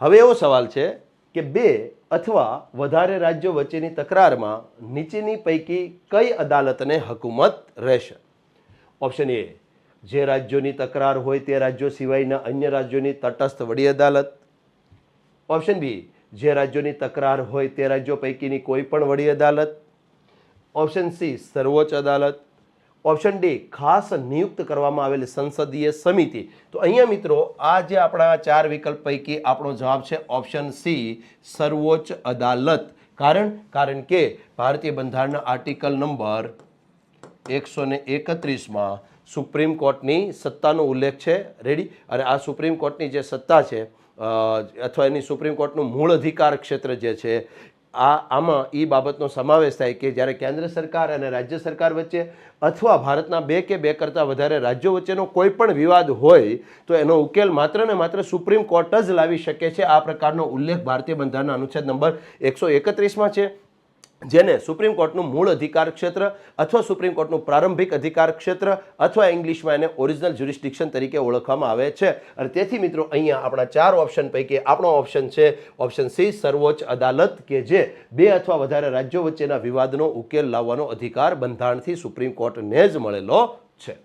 હવે એવો સવાલ છે કે બે અથવા વધારે રાજ્યો વચ્ચેની તકરારમાં નીચેની પૈકી કઈ અદાલતને હકુમત રહેશે? ઓપ્શન એ, જે રાજ્યોની તકરાર હોય તે રાજ્યો સિવાયના અન્ય રાજ્યોની તટસ્થ વડી અદાલત. ઓપ્શન બી, જે રાજ્યોની તકરાર હોય તે રાજ્યો પૈકીની કોઈ પણ વડી અદાલત. ઓપ્શન સી, સર્વોચ્ચ અદાલત. ઓપ્શન ડી, ખાસ નિયુક્ત કરવામાં આવેલી સંસદીય સમિતિ. તો અહીંયા મિત્રો, આ જે આપણા ચાર વિકલ્પ પૈકી આપણો જવાબ છે ઓપ્શન સી, સર્વોચ્ચ અદાલત. કારણ કારણ કે ભારતીય બંધારણના આર્ટિકલ નંબર એકસો ને એકત્રીસમાં સુપ્રીમ કોર્ટની સત્તાનો ઉલ્લેખ છે. રેડી અને આ સુપ્રીમ કોર્ટની જે સત્તા છે અથવા એની સુપ્રીમ કોર્ટનું મૂળ અધિકાર ક્ષેત્ર જે છે આ આમાં એ બાબતનો સમાવેશ થાય કે જ્યારે કેન્દ્ર સરકાર અને રાજ્ય સરકાર વચ્ચે અથવા ભારતના બે કે બે કરતાં વધારે રાજ્યો વચ્ચેનો કોઈ પણ વિવાદ હોય, તો એનો ઉકેલ માત્ર ને માત્ર સુપ્રીમ કોર્ટ જ લાવી શકે છે. આ પ્રકારનો ઉલ્લેખ ભારતીય બંધારણના અનુચ્છેદ નંબર એકસો એકત્રીસમાં છે. જેને સુપ્રીમ કોર્ટનું મૂળ અધિકાર ક્ષેત્ર અથવા સુપ્રીમ કોર્ટનું પ્રારંભિક અધિકાર ક્ષેત્ર અથવા ઇંગ્લિશમાં એને ઓરિજિનલ જ્યુરિસ્ડિક્શન તરીકે ઓળખવામાં આવે છે. અને તેથી મિત્રો, અહીંયા આપણા ચાર ઓપ્શન પૈકી આપણો ઓપ્શન છે ઓપ્શન સી સર્વોચ્ચ અદાલત, કે જે બે અથવા વધારે રાજ્યો વચ્ચેના વિવાદનો ઉકેલ લાવવાનો અધિકાર બંધારણથી સુપ્રીમ કોર્ટને જ મળેલો છે.